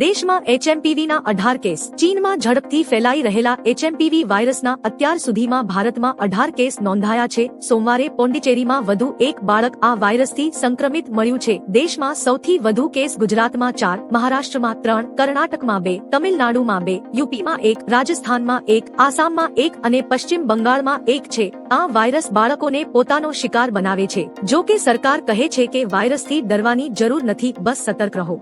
દેશમાં એચએમપીવીના અઢાર કેસ, ચીનમાં ઝડપથી ફેલાઈ રહેલા એચએમપીવી વાયરસના અત્યાર સુધીમાં ભારતમાં અઢાર કેસ નોંધાયા છે. સોમવારે પોંડિચેરીમાં વધુ એક બાળક આ વાયરસથી સંક્રમિત મળ્યું છે. દેશમાં સૌથી વધુ કેસ ગુજરાતમાં ચાર, મહારાષ્ટ્રમાં ત્રણ, કર્ણાટકમાં બે, તમિલનાડુમાં બે, યુપીમાં એક, રાજસ્થાનમાં એક, આસામમાં એક અને પશ્ચિમ બંગાળમાં એક છે. આ વાયરસ બાળકોને પોતાનો શિકાર બનાવે છે. જો કે સરકાર કહે છે કે વાયરસથી ડરવાની જરૂર નથી, બસ સતર્ક રહો.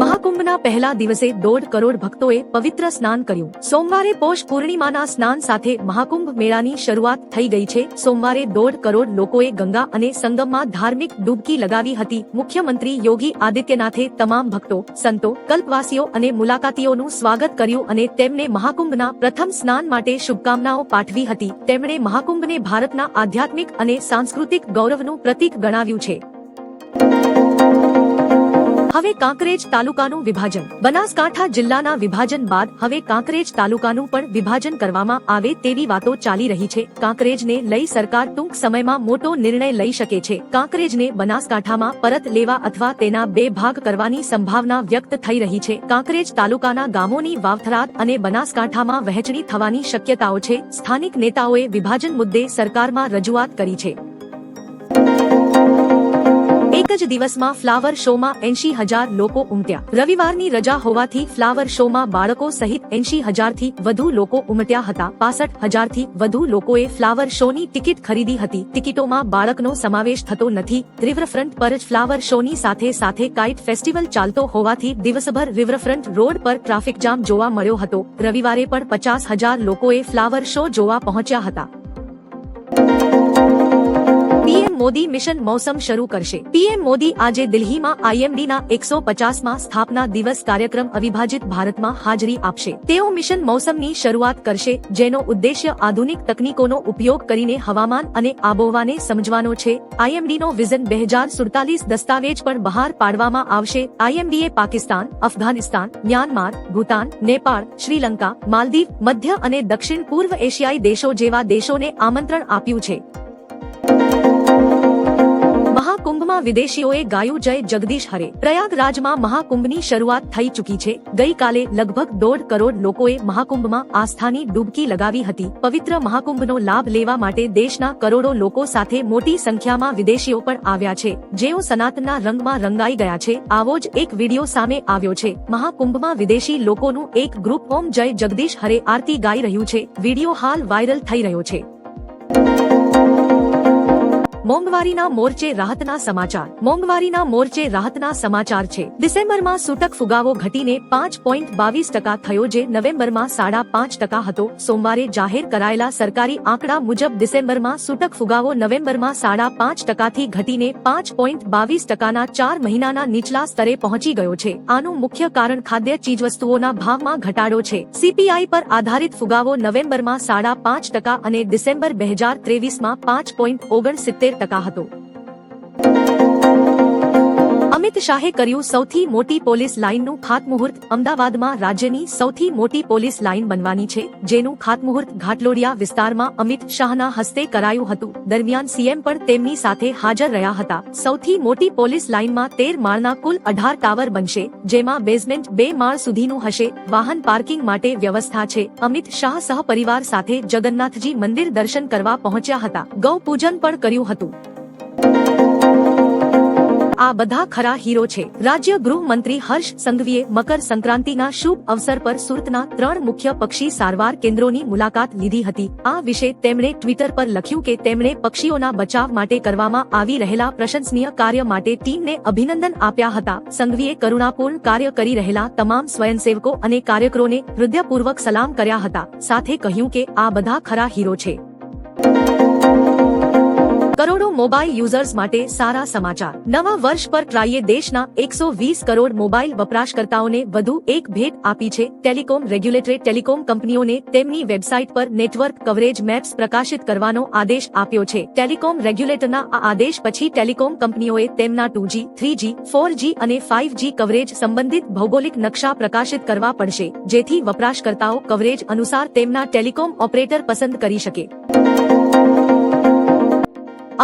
મહાકુંભના પહેલા દિવસે દોઢ કરોડ ભક્તોએ પવિત્ર સ્નાન કર્યું. સોમવારે પોષ પૂર્ણિમાના સ્નાન સાથે મહાકુંભ મેળાની શરૂઆત થઈ ગઈ છે. સોમવારે દોઢ કરોડ લોકોએ ગંગા અને સંગમમાં ધાર્મિક ડૂબકી લગાવી હતી. મુખ્યમંત્રી યોગી આદિત્યનાથે તમામ ભક્તો, સંતો, કલ્પવાસીઓ અને મુલાકાતીઓનું સ્વાગત કર્યું અને તેમને મહાકુંભના પ્રથમ સ્નાન માટે શુભકામનાઓ પાઠવી હતી. તેમણે મહાકુંભને ભારતના આધ્યાત્મિક અને સાંસ્કૃતિક ગૌરવનું પ્રતીક ગણાવ્યું છે. હવે કાંકરેજ તાલુકાનું વિભાજન. બનાસકાંઠા જિલ્લાના વિભાજન બાદ હવે કાંકરેજ તાલુકાનું પણ વિભાજન કરવામાં આવે તેવી વાતો ચાલી રહી છે. કાંકરેજને લઈ સરકાર ટૂંક સમયમાં મોટો નિર્ણય લઈ શકે છે. કાંકરેજને બનાસકાંઠામાં પરત લેવા અથવા તેના બે ભાગ કરવાની સંભાવના વ્યક્ત થઈ રહી છે. કાંકરેજ તાલુકાના ગામોની વાવથરાદ અને બનાસકાંઠામાં વહેંચણી થવાની શક્યતાઓ છે. સ્થાનિક નેતાઓએ વિભાજન મુદ્દે સરકારમાં રજૂઆત કરી છે. એક દિવસમાં ફ્લાવર શોમાં એંશી હજાર લોકો ઉમટ્યા. રવિવારની રજા હોવાથી ફ્લાવર શોમાં બાળકો સહિત એંશી હજારથી વધુ લોકો ઉમટ્યા હતા. પાસઠ હજારથી વધુ લોકોએ ફ્લાવર શોની ટિકિટ ખરીદી હતી. ટિકિટોમાં બાળકનો સમાવેશ થતો નથી. રિવરફ્રન્ટ પર જ ફ્લાવર શોની સાથે સાથે કાઇટ ફેસ્ટિવલ ચાલતો હોવાથી દિવસભર રિવરફ્રન્ટ રોડ પર ટ્રાફિક જામ જોવા મળ્યો હતો. રવિવારે પણ પચાસ હજાર લોકોએ ફ્લાવર શો જોવા પહોંચ્યા હતા. મોદી મિશન મોસમ શરૂ કરશે. પીએમ મોદી આજે દિલ્હીમાં આઈએમડીના એકસો પચાસમાં સ્થાપના દિવસ કાર્યક્રમ અવિભાજિત ભારતમાં હાજરી આપશે. તેઓ મિશન મોસમની શરૂઆત કરશે, જેનો ઉદ્દેશ્ય આધુનિક તકનીકોનો ઉપયોગ કરીને હવામાન અને આબોહવાને સમજવાનો છે. આઈએમડીનો વિઝન બે હજાર સુડતાલીસ દસ્તાવેજ પણ બહાર પાડવામાં આવશે. આઈએમડીએ પાકિસ્તાન, અફઘાનિસ્તાન, મ્યાનમાર, ભૂતાન, નેપાળ, શ્રીલંકા, માલદીવ, મધ્ય અને દક્ષિણ પૂર્વ એશિયાઈ દેશો જેવા દેશોને આમંત્રણ આપ્યું છે. મહાકુંભમાં વિદેશીઓએ ગાયું જય જગદીશ હરે. પ્રયાગરાજમાં મહાકુંભની શરૂઆત થઈ ચૂકી છે. ગઈકાલે લગભગ દોઢ કરોડ લોકોએ મહાકુંભમાં આસ્થાની ડૂબકી લગાવી હતી. પવિત્ર મહાકુંભનો લાભ લેવા માટે દેશના કરોડો લોકો સાથે મોટી સંખ્યામાં વિદેશીઓ પણ આવ્યા છે. જેઓ સનાતનના રંગમાં રંગાઈ ગયા છે. આવો જ એક વીડિયો સામે આવ્યો છે. મહાકુંભમાં વિદેશી લોકોનું એક ગ્રુપ ઓમ જય જગદીશ હરે આરતી ગાઈ રહ્યું છે. વીડિયો હાલ વાયરલ થઈ રહ્યો છે. મોંઘવારીના મોરચે રાહતના સમાચાર. મોંઘવારીના મોરચે રાહતના સમાચાર છે. ડિસેમ્બરમાં સૂટક ફુગાવો ઘટીને પાંચ પોઈન્ટ બાવીસ ટકા થયો જે નવેમ્બરમાં સાડા પાંચ ટકા હતો. સોમવારે જાહેર કરાયેલા સરકારી આંકડા મુજબ ડિસેમ્બરમાં સૂટક ફુગાવો નવેમ્બરમાં સાડા પાંચ ટકાથી ઘટીને પાંચ પોઈન્ટ બાવીસ ટકાના ચાર મહિનાના નીચલા સ્તરે પહોંચી ગયો છે. આનું મુખ્ય કારણ ખાદ્ય ચીજવસ્તુઓના ભાવમાં ઘટાડો છે. સીપીઆઈ પર આધારિત ફુગાવો નવેમ્બરમાં સાડા પાંચ ટકા અને ડિસેમ્બર બે હજાર ત્રેવીસમાં પાંચ પોઈન્ટ ઓગણસિત્તેર ટકા હતો અમિત શાહે કર્યું સૌથી મોટી પોલીસ લાઇનનું ખાતમુહૂર્ત. અમદાવાદમાં રાજ્યની સૌથી મોટી પોલીસ લાઇન બનવાની છે, જેનું ખાતમુહૂર્ત ઘાટલોડિયા વિસ્તારમાં અમિત શાહના હસ્તે કરાયું હતું. દરમિયાન સીએમ પણ તેમની સાથે હાજર રહ્યા હતા. સૌથી મોટી પોલીસ લાઇનમાં તેર માળના કુલ અઢાર ટાવર બનશે, જેમાં બેઝમેન્ટ બે માળ સુધીનું હશે. વાહન પાર્કિંગ માટે વ્યવસ્થા છે. અમિત શાહ સહપરિવાર સાથે જગન્નાથજી મંદિર દર્શન કરવા પહોંચ્યા હતા. ગૌ પૂજન પણ કર્યું હતું. આ બધા ખરા હીરો છે. રાજ્ય ગૃહમંત્રી હર્ષ સંઘવીએ મકર સંક્રાંતિના શુભ અવસર પર સુરતના ત્રણ મુખ્ય પક્ષી સારવાર કેન્દ્રોની મુલાકાત લીધી હતી. આ વિશે તેમણે ટ્વિટર પર લખ્યું કે તેમણે પક્ષીઓના બચાવ માટે કરવામાં આવી રહેલા પ્રશંસનીય કાર્ય માટે ટીમને અભિનંદન આપ્યા હતા. સંઘવીએ કરુણાપૂર્ણ કાર્ય કરી રહેલા તમામ સ્વયંસેવકો અને કાર્યકરોને હૃદયપૂર્વક સલામ કર્યા હતા. સાથે કહ્યું કે આ બધા ખરા હીરો છે. મોબાઈલ યુઝર્સ માટે સારા સમાચાર. નવા વર્ષ પર ટ્રાઈએ દેશના એકસો વીસ કરોડ મોબાઈલ વપરાશકર્તાઓને વધુ એક ભેટ આપી છે ટેલિકોમ રેગ્યુલેટરે. ટેલિકોમ કંપનીઓને તેમની વેબસાઇટ પર નેટવર્ક કવરેજ મેપ્સ પ્રકાશિત કરવાનો આદેશ આપ્યો છે. ટેલિકોમ રેગ્યુલેટરના આ આદેશ પછી ટેલિકોમ કંપનીઓએ તેમના two G, three G, four G અને ફાઇવ જી કવરેજ સંબંધિત ભૌગોલિક નકશા પ્રકાશિત કરવા પડશે, જેથી વપરાશકર્તાઓ કવરેજ અનુસાર તેમના ટેલિકોમ ઓપરેટર પસંદ કરી શકે.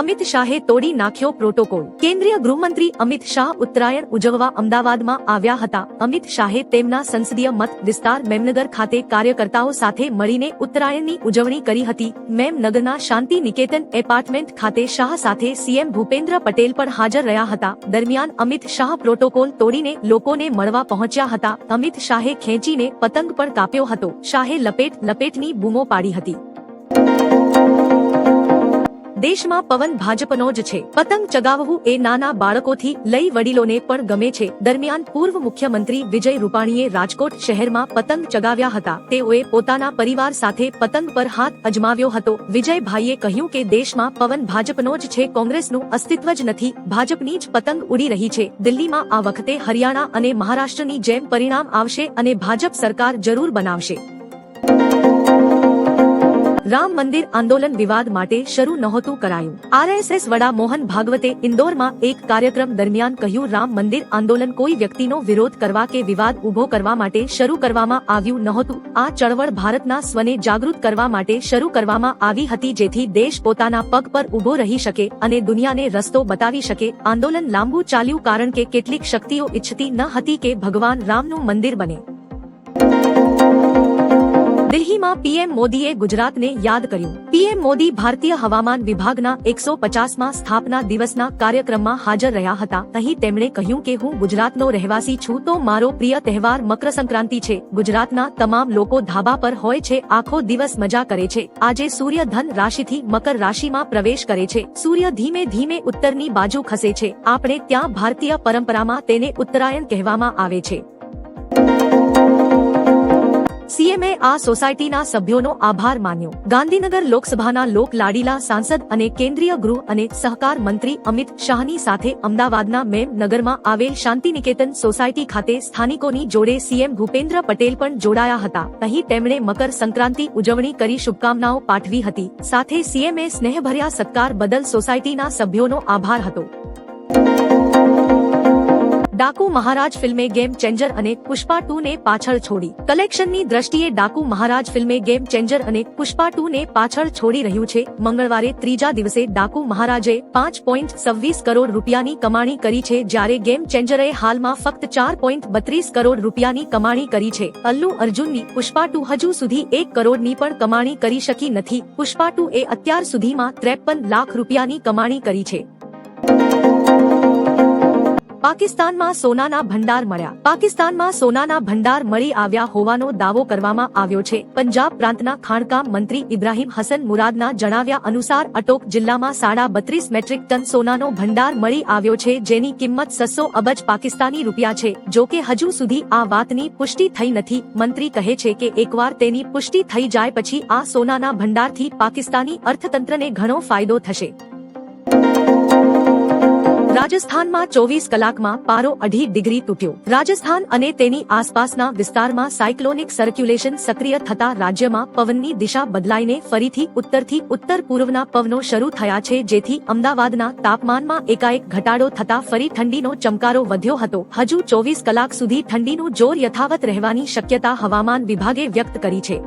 અમિત શાહે તોડી નાખ્યો પ્રોટોકોલ. કેન્દ્રીય ગૃહમંત્રી અમિત શાહ ઉત્તરાયણ ઉજવવા અમદાવાદમાં આવ્યા હતા. અમિત શાહે તેમના સંસદીય મત વિસ્તાર મેમનગર ખાતે કાર્યકર્તાઓ સાથે મળીને ઉત્તરાયણની ઉજવણી કરી હતી. મેમનગરના શાંતિ નિકેતન એપાર્ટમેન્ટ ખાતે શાહ સાથે સીએમ ભૂપેન્દ્ર પટેલ પણ હાજર રહ્યા હતા. દરમિયાન અમિત શાહ પ્રોટોકોલ તોડીને લોકોને મળવા પહોંચ્યા હતા. અમિત શાહે ખેંચીને પતંગ પણ કાપ્યો હતો. શાહે લપેટ લપેટની બૂમો પાડી હતી. દેશમાં પવન ભાજપનો જ છે. પતંગ ચગાવવું એ નાના બાળકોથી લઈ વડીલોને પણ ગમે છે. દરમિયાન પૂર્વ મુખ્યમંત્રી વિજય રૂપાણીએ રાજકોટ શહેરમાં પતંગ ચગાવ્યા હતા. તેઓએ પોતાના પરિવાર સાથે પતંગ પર હાથ અજમાવ્યો હતો. વિજયભાઈએ કહ્યું કે દેશમાં પવન ભાજપનો જ છે. કોંગ્રેસનું અસ્તિત્વ જ નથી. ભાજપની જ પતંગ ઉડી રહી છે. દિલ્હીમાં આ વખતે હરિયાણા અને મહારાષ્ટ્રની જેમ પરિણામ આવશે અને ભાજપ સરકાર જરૂર બનાવશે. રામ મંદિર આંદોલન વિવાદ માટે શરૂ નહોતું કરાયું. આરએસએસ વડા મોહન ભાગવતે ઇન્દોરમાં એક કાર્યક્રમ દરમિયાન કહ્યું, રામ મંદિર આંદોલન કોઈ વ્યક્તિનો વિરોધ કરવા કે વિવાદ ઊભો કરવા માટે શરૂ કરવામાં આવ્યું નહોતું. આ ચળવળ ભારતના સ્વને જાગૃત કરવા માટે શરૂ કરવામાં આવી હતી, જેથી દેશ પોતાના પગ પર ઊભો રહી શકે અને દુનિયાને રસ્તો બતાવી શકે. આંદોલન લાંબુ ચાલ્યું કારણ કે કેટલીક શક્તિઓ ઈચ્છતી ન હતી કે ભગવાન રામનું મંદિર બને. દિલ્હીમાં પીએમ મોદીએ ગુજરાતને યાદ કર્યું. પીએમ મોદી ભારતીય હવામાન વિભાગના એકસો પચાસમાં સ્થાપના દિવસના કાર્યક્રમમાં હાજર રહ્યા હતા. અહીં તેમણે કહ્યું કે હું ગુજરાતનો રહેવાસી છું તો મારો પ્રિય તહેવાર મકર સંક્રાંતિ છે. ગુજરાતના તમામ લોકો ધાબા પર હોય છે, આખો દિવસ મજા કરે છે. આજે સૂર્ય ધન રાશિથી મકર રાશિમાં પ્રવેશ કરે છે. સૂર્ય ધીમે ધીમે ઉત્તરની બાજુ ખસે છે. આપણે ત્યાં ભારતીય પરંપરામાં તેને ઉત્તરાયણ કહેવામાં આવે છે. સીએમએ આ સોસાયટીના સભ્યોનો આભાર માન્યો. ગાંધીનગર લોકસભાના લોક લાડીલા સાંસદ અને કેન્દ્રીય ગૃહ અને સહકાર મંત્રી અમિત શાહની સાથે અમદાવાદના મેમ નગરમાં આવેલ શાંતિનિકેતન સોસાયટી ખાતે સ્થાનિકોની જોડે સીએમ ભૂપેન્દ્ર પટેલ પણ જોડાયા હતા. અહીં તેમણે મકર સંક્રાંતિ ઉજવણી કરી શુભકામનાઓ પાઠવી હતી. સાથે સીએમએ સ્નેહભર્યા સત્કાર બદલ સોસાયટીના સભ્યોનો આભાર હતો. ડાકુ મહારાજ ફિલ્મે ગેમ ચેન્જર અને પુષ્પા ટુ ને પાછળ છોડી. કલેક્શનની દ્રષ્ટિએ ડાકુ મહારાજ ફિલ્મે ગેમ ચેન્જર અને પુષ્પા ટુ ને પાછળ છોડી રહ્યું છે. મંગળવારે ત્રીજા દિવસે ડાકુ મહારાજે પાંચ પોઈન્ટ છવ્વીસ કરોડ રૂપિયાની કમાણી કરી છે, જ્યારે ગેમ ચેન્જરે હાલમાં ફક્ત ચાર પોઈન્ટ બત્રીસ કરોડ રૂપિયાની કમાણી કરી છે. અલ્લુ અર્જુનની પુષ્પા ટુ હજુ સુધી એક કરોડની પણ કમાણી કરી શકી નથી. પુષ્પા ટુ એ અત્યાર સુધીમાં ત્રેપન લાખ રૂપિયાની કમાણી કરી છે. પાકિસ્તાનમાં સોનાના ભંડાર મળ્યા. પાકિસ્તાનમાં સોનાના ભંડાર મળી આવ્યા હોવાનો દાવો કરવામાં આવ્યો છે. પંજાબ પ્રાંતના ખાણકામ મંત્રી ઇબ્રાહીમ હસન મુરાદના જણાવ્યા અનુસાર અટોક જિલ્લામાં સાડા બત્રીસ મેટ્રિક ટન સોનાનો ભંડાર મળી આવ્યો છે, જેની કિંમત સસો અબજ પાકિસ્તાની રૂપિયા છે. જો કે હજુ સુધી આ વાતની પુષ્ટિ થઈ નથી. મંત્રી કહે છે કે એકવાર તેની પુષ્ટિ થઈ જાય પછી આ સોનાના ભંડારથી પાકિસ્તાની અર્થતંત્રને ઘણો ફાયદો થશે. રાજસ્થાનમાં ચોવીસ કલાકમાં પારો અઢી ડિગ્રી તૂટ્યો. રાજસ્થાન અને તેની આસપાસના વિસ્તારમાં સાયક્લોનિક સર્ક્યુલેશન સક્રિય થતા રાજ્યમાં પવનની દિશા બદલાઈને ફરીથી ઉત્તરથી ઉત્તર પૂર્વના પવનો શરૂ થયા છે, જેથી અમદાવાદના તાપમાનમાં એકાએક ઘટાડો થતા ફરી ઠંડીનો ચમકારો વધ્યો હતો. હજુ ચોવીસ કલાક સુધી ઠંડીનું જોર યથાવત રહેવાની શક્યતા હવામાન વિભાગે વ્યક્ત કરી છે.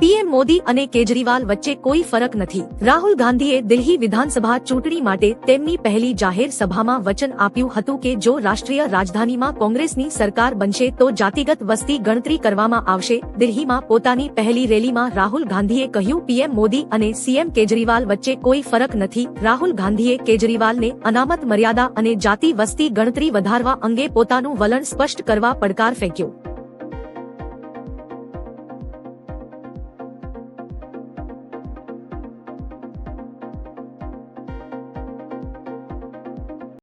પીએમ મોદી અને કેજરીવાલ વચ્ચે કોઈ ફરક નથી. રાહુલ ગાંધીએ દિલ્હી વિધાનસભા ચૂંટણી માટે તેમની પહેલી જાહેર સભામાં વચન આપ્યું હતું કે જો રાષ્ટ્રીય રાજધાનીમાં કોંગ્રેસની સરકાર બનશે તો જાતિગત વસ્તી ગણતરી કરવામાં આવશે. દિલ્હીમાં પોતાની પહેલી રેલીમાં રાહુલ ગાંધીએ કહ્યું, પીએમ મોદી અને સીએમ કેજરીવાલ વચ્ચે કોઈ ફરક નથી. રાહુલ ગાંધીએ કેજરીવાલને અનામત મર્યાદા અને જાતિ વસ્તી ગણતરી વધારવા અંગે પોતાનું વલણ સ્પષ્ટ કરવા પડકાર ફેંક્યો.